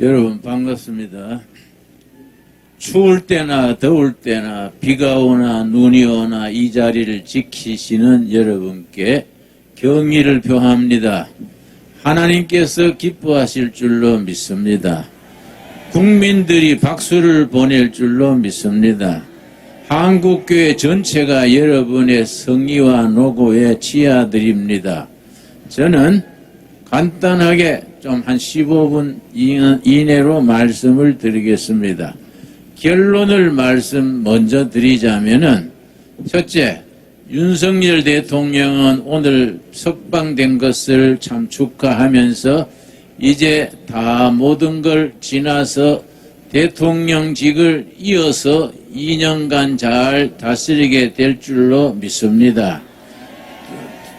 여러분 반갑습니다. 추울 때나 더울 때나 비가 오나 눈이 오나 이 자리를 지키시는 여러분께 경의를 표합니다. 하나님께서 기뻐하실 줄로 믿습니다. 국민들이 박수를 보낼 줄로 믿습니다. 한국교회 전체가 여러분의 성의와 노고에 치아드립니다. 저는 간단하게 좀 한 15분 이내로 말씀을 드리겠습니다. 결론을 말씀 먼저 드리자면은 첫째, 윤석열 대통령은 오늘 석방된 것을 참 축하하면서 이제 다 모든 걸 지나서 대통령직을 이어서 2년간 잘 다스리게 될 줄로 믿습니다.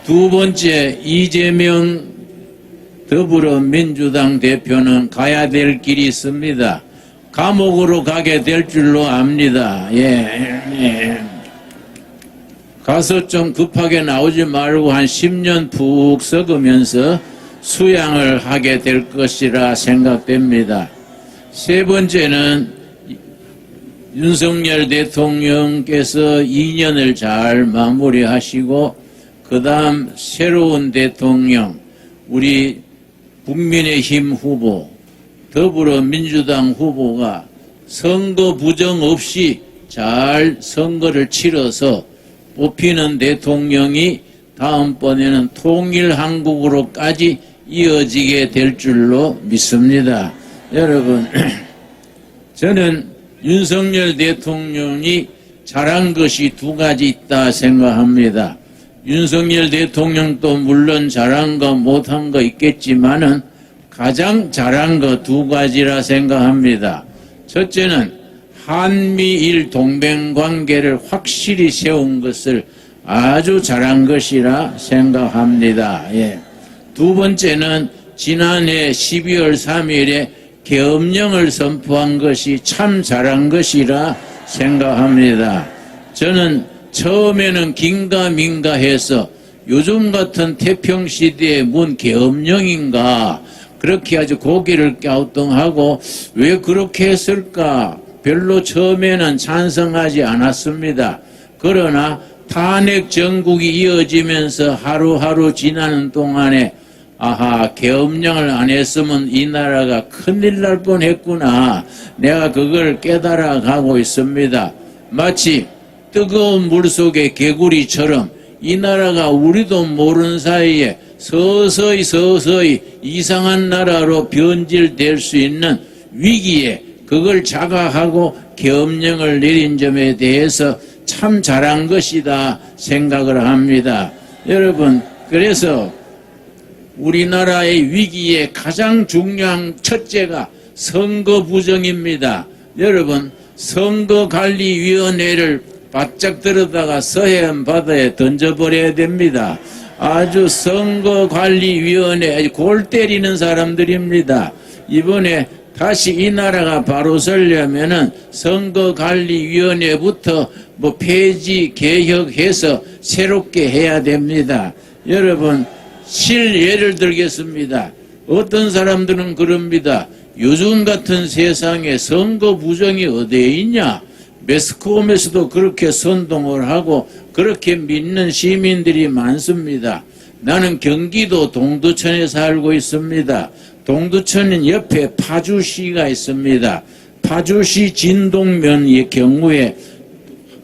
두 번째, 이재명 더불어민주당 대표는 가야 될 길이 있습니다. 감옥으로 가게 될 줄로 압니다. 예, 예. 가서 좀 급하게 나오지 말고 한 10년 푹 썩으면서 수양을 하게 될 것이라 생각됩니다. 세 번째는 윤석열 대통령께서 2년을 잘 마무리하시고 그 다음 새로운 대통령 우리 국민의힘 후보 더불어민주당 후보가 선거 부정 없이 잘 선거를 치러서 뽑히는 대통령이 다음번에는 통일한국으로까지 이어지게 될 줄로 믿습니다. 여러분, 저는 윤석열 대통령이 잘한 것이 두 가지 있다 생각합니다. 윤석열 대통령도 물론 잘한 거 못한 거 있겠지만은 가장 잘한 거 두 가지라 생각합니다. 첫째는 한미일 동맹 관계를 확실히 세운 것을 아주 잘한 것이라 생각합니다. 예. 두 번째는 지난해 12월 3일에 계엄령을 선포한 것이 참 잘한 것이라 생각합니다. 저는 처음에는 긴가민가 해서 요즘 같은 태평 시대에 뭔 계엄령인가 그렇게 아주 고개를 갸우뚱하고 왜 그렇게 했을까 별로 처음에는 찬성하지 않았습니다. 그러나 탄핵 전국이 이어지면서 하루하루 지나는 동안에 아하 계엄령을 안 했으면 이 나라가 큰일 날 뻔했구나 내가 그걸 깨달아 가고 있습니다. 마치 뜨거운 물 속의 개구리처럼 이 나라가 우리도 모르는 사이에 서서히 서서히 이상한 나라로 변질될 수 있는 위기에 그걸 자각하고 계엄령을 내린 점에 대해서 참 잘한 것이다 생각을 합니다. 여러분 그래서 우리나라의 위기에 가장 중요한 첫째가 선거 부정입니다. 여러분 선거관리위원회를 바짝 들어다가 서해안 바다에 던져버려야 됩니다. 아주 선거관리위원회 골 때리는 사람들입니다. 이번에 다시 이 나라가 바로 서려면은 선거관리위원회부터 뭐 폐지 개혁해서 새롭게 해야 됩니다. 여러분 실예를 들겠습니다. 어떤 사람들은 그럽니다. 요즘 같은 세상에 선거 부정이 어디에 있냐? 매스컴에서도 그렇게 선동을 하고 그렇게 믿는 시민들이 많습니다. 나는 경기도 동두천에 살고 있습니다. 동두천은 옆에 파주시가 있습니다. 파주시 진동면의 경우에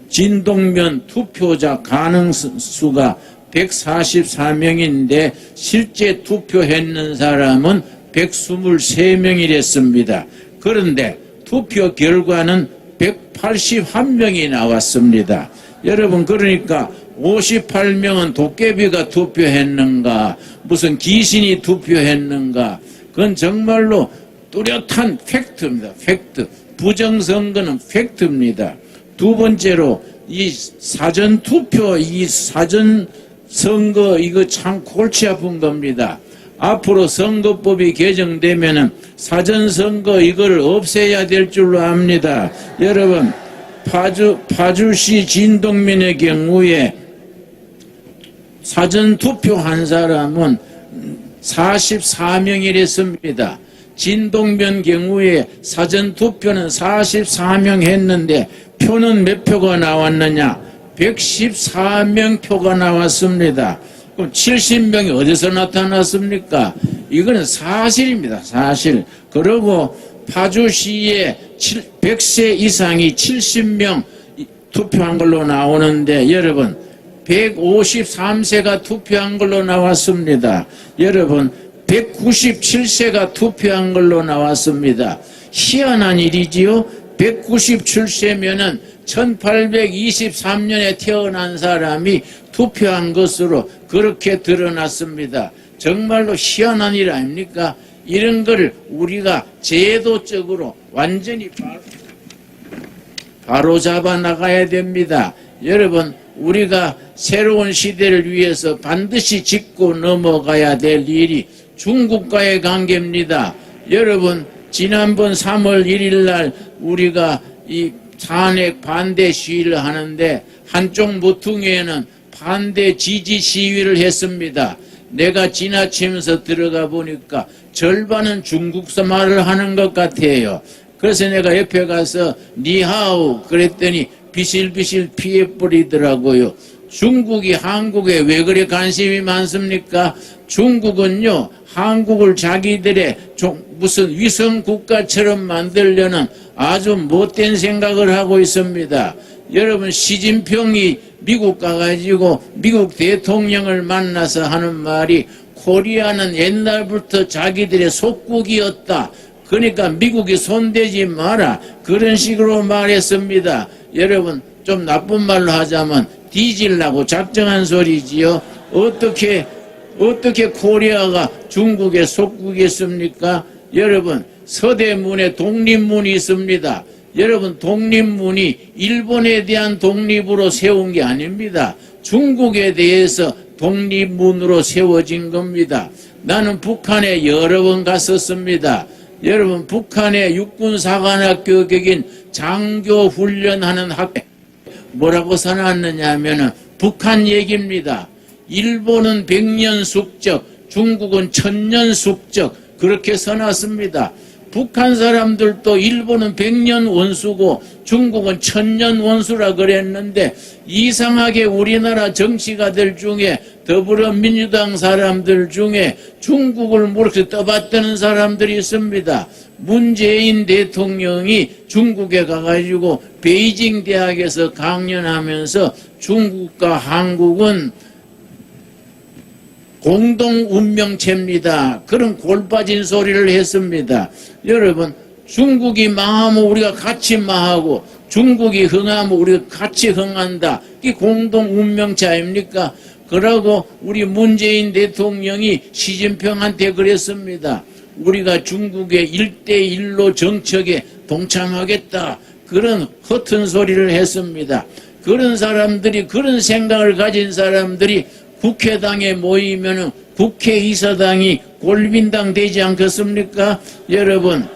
진동면 투표자 가능수가 144명인데 실제 투표했는 사람은 123명이랬습니다. 그런데 투표 결과는 181명이 나왔습니다. 여러분 그러니까 58명은 도깨비가 투표했는가 무슨 귀신이 투표했는가 그건 정말로 뚜렷한 팩트입니다. 팩트. 부정선거는 팩트입니다. 두 번째로 이 사전 투표 이 사전 선거 이거 참 골치 아픈 겁니다. 앞으로 선거법이 개정되면은 사전선거 이걸 없애야 될 줄로 압니다. 여러분, 파주, 파주시 진동면의 경우에 사전투표 한 사람은 44명이랬습니다. 진동면 경우에 사전 투표는 44명 했는데 표는 몇 표가 나왔느냐? 114명 표가 나왔습니다. 그럼 70명이 어디서 나타났습니까? 이거는 사실입니다. 사실. 그리고 파주시에 100세 이상이 70명 투표한 걸로 나오는데 여러분 153세가 투표한 걸로 나왔습니다. 여러분 197세가 투표한 걸로 나왔습니다. 희한한 일이지요. 197세면은 1823년에 태어난 사람이 투표한 것으로 그렇게 드러났습니다. 정말로 희한한 일 아닙니까? 이런 걸 우리가 제도적으로 완전히 바- 바로 잡아 나가야 됩니다. 여러분, 우리가 새로운 시대를 위해서 반드시 짚고 넘어가야 될 일이 중국과의 관계입니다. 여러분, 지난번 3월 1일 날 우리가 이 탄핵 반대 시위를 하는데 한쪽 모퉁이에는 반대 지지 시위를 했습니다. 내가 지나치면서 들어가 보니까 절반은 중국서 말을 하는 것 같아요. 그래서 내가 옆에 가서 니하오 그랬더니 비실비실 피해버리더라고요. 중국이 한국에 왜 그래 관심이 많습니까? 중국은요, 한국을 자기들의 종- 무슨 위성 국가처럼 만들려는 아주 못된 생각을 하고 있습니다. 여러분, 시진핑이 미국 가가지고 미국 대통령을 만나서 하는 말이 코리아는 옛날부터 자기들의 속국이었다. 그러니까 미국이 손대지 마라. 그런 식으로 말했습니다. 여러분, 좀 나쁜 말로 하자면 뒤질라고 작정한 소리지요. 어떻게, 어떻게 코리아가 중국의 속국이었습니까? 여러분, 서대문에 독립문이 있습니다. 여러분, 독립문이 일본에 대한 독립으로 세운 게 아닙니다. 중국에 대해서 독립문으로 세워진 겁니다. 나는 북한에 여러 번 갔었습니다. 여러분, 북한의 육군사관학교 격인 장교 훈련하는 학교 뭐라고 써놨느냐 하면은 북한 얘기입니다. 일본은 백년 숙적, 중국은 천년 숙적 그렇게 써놨습니다. 북한 사람들도 일본은 백년 원수고 중국은 천년 원수라 그랬는데 이상하게 우리나라 정치가들 중에 더불어민주당 사람들 중에 중국을 모르게 떠받드는 사람들이 있습니다. 문재인 대통령이 중국에 가가지고 베이징 대학에서 강연하면서 중국과 한국은 공동 운명체입니다. 그런 골 빠진 소리를 했습니다. 여러분, 중국이 망하면 우리가 같이 망하고 중국이 흥하면 우리가 같이 흥한다. 이 공동 운명체 아닙니까? 그러고 우리 문재인 대통령이 시진핑한테 그랬습니다. 우리가 중국의 일대일로 정책에 동참하겠다. 그런 허튼 소리를 했습니다. 그런 사람들이, 그런 생각을 가진 사람들이 국회당에 모이면은 국회의사당이 골빈당 되지 않겠습니까? 여러분,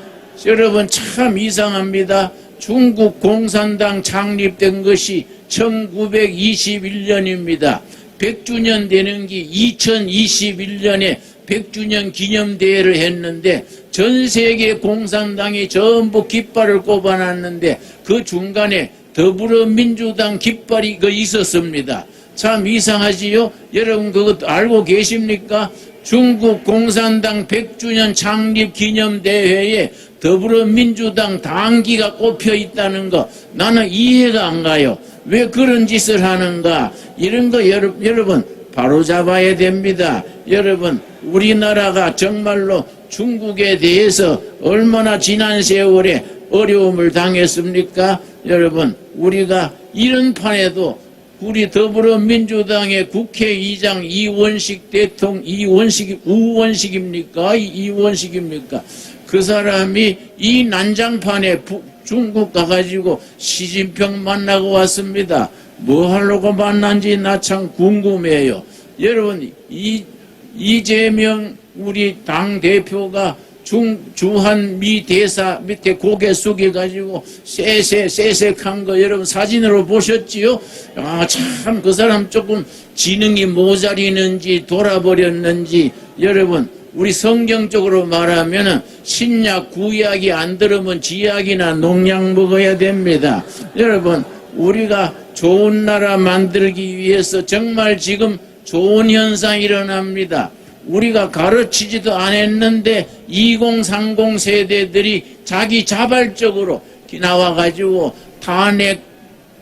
여러분 참 이상합니다. 중국 공산당 창립된 것이 1921년입니다. 100주년 되는 게 2021년에 100주년 기념대회를 했는데 전 세계 공산당이 전부 깃발을 꼽아놨는데 그 중간에 더불어민주당 깃발이 그 있었습니다. 참 이상하지요? 여러분 그것 알고 계십니까? 중국 공산당 100주년 창립 기념 대회에 더불어민주당 당기가 꼽혀 있다는 거 나는 이해가 안 가요. 왜 그런 짓을 하는가? 이런 거 여러, 여러분 바로 잡아야 됩니다. 여러분 우리나라가 정말로 중국에 대해서 얼마나 지난 세월에 어려움을 당했습니까? 여러분 우리가 이런 판에도 우리 더불어민주당의 국회의장 이원식 대통령, 이원식, 우원식입니까? 이- 이원식입니까? 그 사람이 이 난장판에 부- 중국 가가지고 시진핑 만나고 왔습니다. 뭐 하려고 만난지 나 참 궁금해요. 여러분, 이, 이재명 우리 당 대표가 중, 주한 미 대사 밑에 고개 숙여가지고 쎄쎄, 쎄쎄한 거 여러분 사진으로 보셨지요? 아, 참 그 사람 조금 지능이 모자리는지 돌아버렸는지 여러분 우리 성경적으로 말하면은 신약 구약이 안 들으면 지약이나 농약 먹어야 됩니다. 여러분 우리가 좋은 나라 만들기 위해서 정말 지금 좋은 현상이 일어납니다. 우리가 가르치지도 않았는데 2030 세대들이 자기 자발적으로 나와가지고 탄핵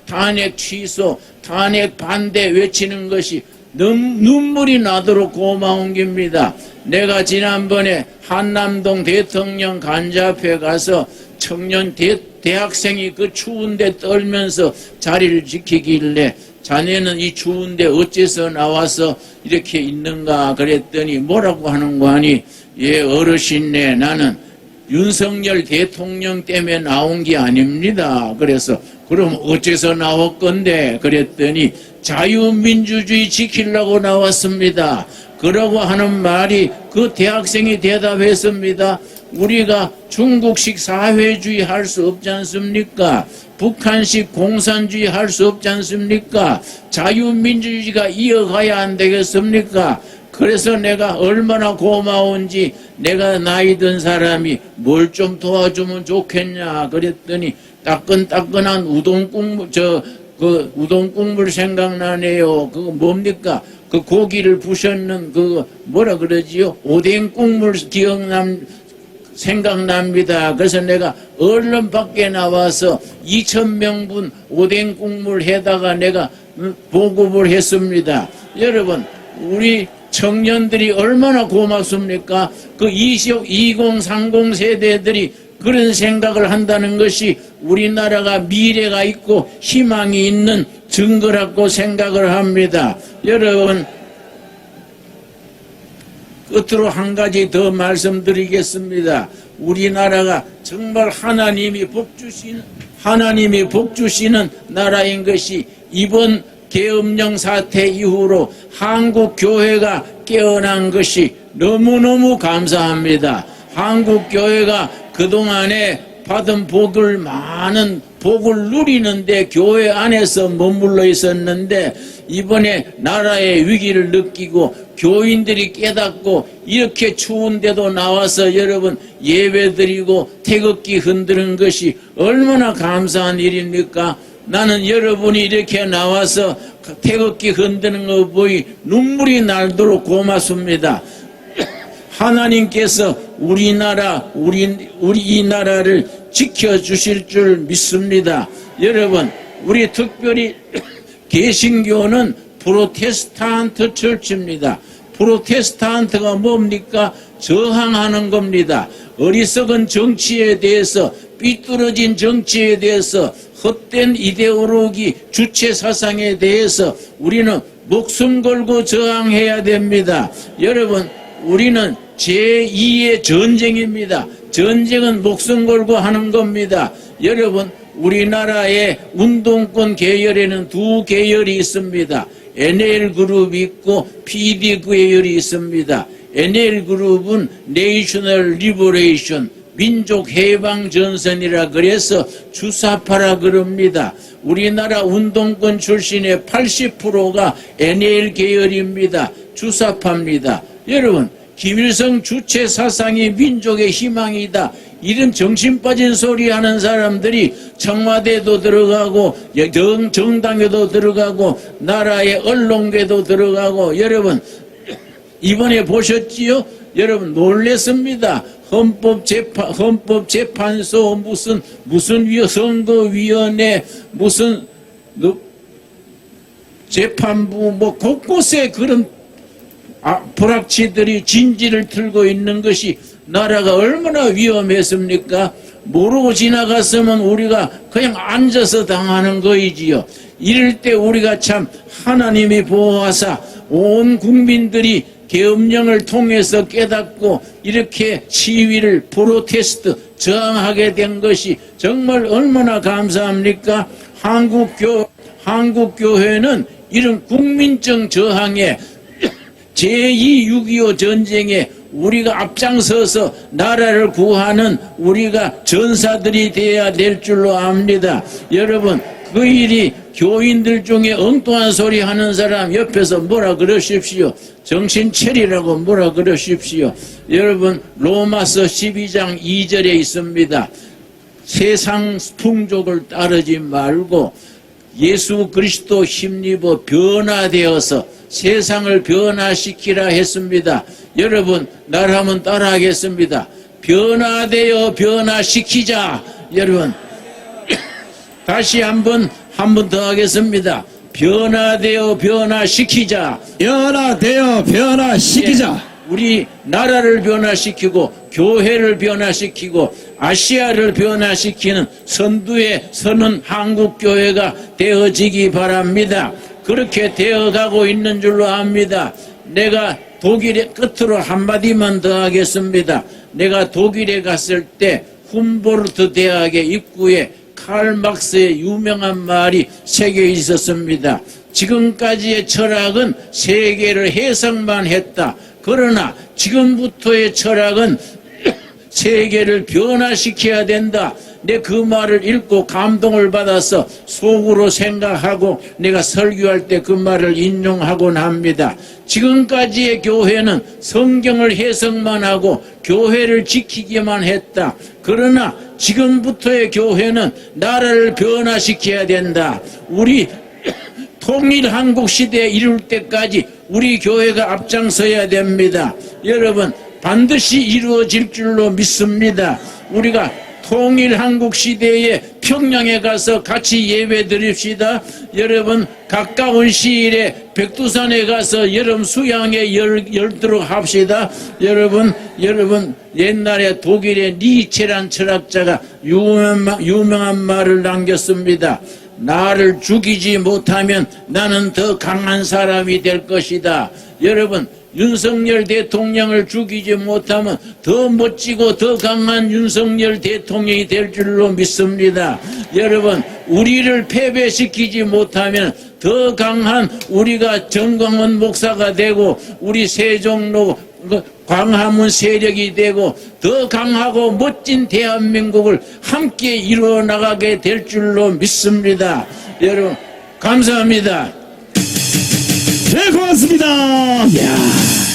탄핵 취소, 탄핵 반대 외치는 것이 눈, 눈물이 나도록 고마운 겁니다. 내가 지난번에 한남동 대통령 간자 앞에 가서 청년 대, 대학생이 그 추운데 떨면서 자리를 지키길래 자네는 이 추운데 어째서 나와서 이렇게 있는가 그랬더니 뭐라고 하는 거 아니 예 어르신네 나는 윤석열 대통령 때문에 나온 게 아닙니다. 그래서 그럼 어째서 나올 건데 그랬더니 자유민주주의 지키려고 나왔습니다. 그러고 하는 말이 그 대학생이 대답했습니다. 우리가 중국식 사회주의 할 수 없지 않습니까? 북한식 공산주의 할 수 없지 않습니까? 자유민주주의가 이어가야 안 되겠습니까? 그래서 내가 얼마나 고마운지 내가 나이 든 사람이 뭘 좀 도와주면 좋겠냐 그랬더니 따끈따끈한 우동 국물 저 그 우동 국물 생각나네요. 그거 뭡니까? 그 고기를 부셨는 그 뭐라 그러지요? 오뎅 국물 기억남 생각납니다. 그래서 내가 얼른 밖에 나와서 2천 명분 오뎅 국물 해다가 내가 음, 보급을 했습니다. 여러분, 우리 청년들이 얼마나 고맙습니까? 그 20, 2030 세대들이 그런 생각을 한다는 것이 우리나라가 미래가 있고 희망이 있는 증거라고 생각을 합니다. 여러분, 끝으로 한 가지 더 말씀드리겠습니다. 우리나라가 정말 하나님이 복주신 하나님이 복 주시는 나라인 것이 이번 계엄령 사태 이후로 한국 교회가 깨어난 것이 너무너무 감사합니다. 한국 교회가 그동안에 받은 복을 많은 복을 누리는데 교회 안에서 머물러 있었는데 이번에 나라의 위기를 느끼고 교인들이 깨닫고 이렇게 추운데도 나와서 여러분 예배드리고 태극기 흔드는 것이 얼마나 감사한 일입니까? 나는 여러분이 이렇게 나와서 태극기 흔드는 거 보이 눈물이 날도록 고맙습니다. 하나님께서 우리나라 우리 우리 이 나라를 지켜주실 줄 믿습니다. 여러분 우리 특별히 개신교는 프로테스탄트 철치입니다. 프로테스탄트가 뭡니까? 저항하는 겁니다. 어리석은 정치에 대해서 삐뚤어진 정치에 대해서 헛된 이데올로기 주체 사상에 대해서 우리는 목숨 걸고 저항해야 됩니다. 여러분 우리는 제2의 전쟁입니다. 전쟁은 목숨 걸고 하는 겁니다. 여러분, 우리나라의 운동권 계열에는 두 계열이 있습니다. NL그룹이 있고 PD 계열이 있습니다. NL그룹은 내셔널 리버레이션, 민족 해방 전선이라 그래서 주사파라 그럽니다. 우리나라 운동권 출신의 80%가 NL 계열입니다. 주사파입니다. 여러분, 김일성 주체 사상이 민족의 희망이다. 이런 정신 빠진 소리 하는 사람들이 청와대도 들어가고 정, 정당에도 들어가고 나라의 언론계도 들어가고 여러분 이번에 보셨지요? 여러분 놀랬습니다. 헌법재판 헌법재판소 무슨 무슨 위 선거위원회 무슨 재판부 뭐 곳곳에 그런 아, 불악취들이 진지를 틀고 있는 것이 나라가 얼마나 위험했습니까? 모르고 지나갔으면 우리가 그냥 앉아서 당하는 거이지요. 이럴 때 우리가 참 하나님이 보호하사 온 국민들이 계엄령을 통해서 깨닫고 이렇게 시위를 프로테스트 저항하게 된 것이 정말 얼마나 감사합니까? 한국교 한국교회는 이런 국민적 저항에 제2 6.25 전쟁에 우리가 앞장서서 나라를 구하는 우리가 전사들이 되어야 될 줄로 압니다. 여러분, 그 일이 교인들 중에 엉뚱한 소리 하는 사람 옆에서 뭐라 그러십시오. 정신 차리라고 뭐라 그러십시오. 여러분 로마서 12장 2절에 있습니다. 세상 풍족을 따르지 말고 예수 그리스도 힘입어 변화되어서 세상을 변화시키라 했습니다. 여러분 나라면 따라하겠습니다. 변화되어 변화시키자. 여러분 다시 한번 한 번 더 하겠습니다. 변화되어 변화시키자. 변화되어 변화시키자. 예, 우리 나라를 변화시키고 교회를 변화시키고 아시아를 변화시키는 선두에 서는 한국 교회가 되어지기 바랍니다. 그렇게 되어가고 있는 줄로 압니다. 내가 독일의 끝으로 한마디만 더 하겠습니다. 내가 독일에 갔을 때 훔보르트 대학의 입구에 칼 막스의 유명한 말이 새겨 있었습니다. 지금까지의 철학은 세계를 해석만 했다. 그러나 지금부터의 철학은 세계를 변화시켜야 된다. 내 그 말을 읽고 감동을 받아서 속으로 생각하고 내가 설교할 때 그 말을 인용하곤 합니다. 지금까지의 교회는 성경을 해석만 하고 교회를 지키기만 했다. 그러나 지금부터의 교회는 나라를 변화시켜야 된다. 우리 통일 한국 시대에 이룰 때까지 우리 교회가 앞장서야 됩니다. 여러분 반드시 이루어질 줄로 믿습니다. 우리가 통일 한국 시대에 평양에 가서 같이 예배 드립시다. 여러분 가까운 시일에 백두산에 가서 여름 수양에 열, 열도록 합시다. 여러분 여러분 옛날에 독일의 니체란 철학자가 유명한, 유명한 말을 남겼습니다. 나를 죽이지 못하면 나는 더 강한 사람이 될 것이다. 여러분, 윤석열 대통령을 죽이지 못하면 더 멋지고 더 강한 윤석열 대통령이 될 줄로 믿습니다. 여러분, 우리를 패배시키지 못하면 더 강한 우리가 정광훈 목사가 되고 우리 세종로 그 광화문 세력이 되고 더 강하고 멋진 대한민국을 함께 이루어 나가게 될 줄로 믿습니다. 여러분 감사합니다. 네, 고맙습니다. 이야.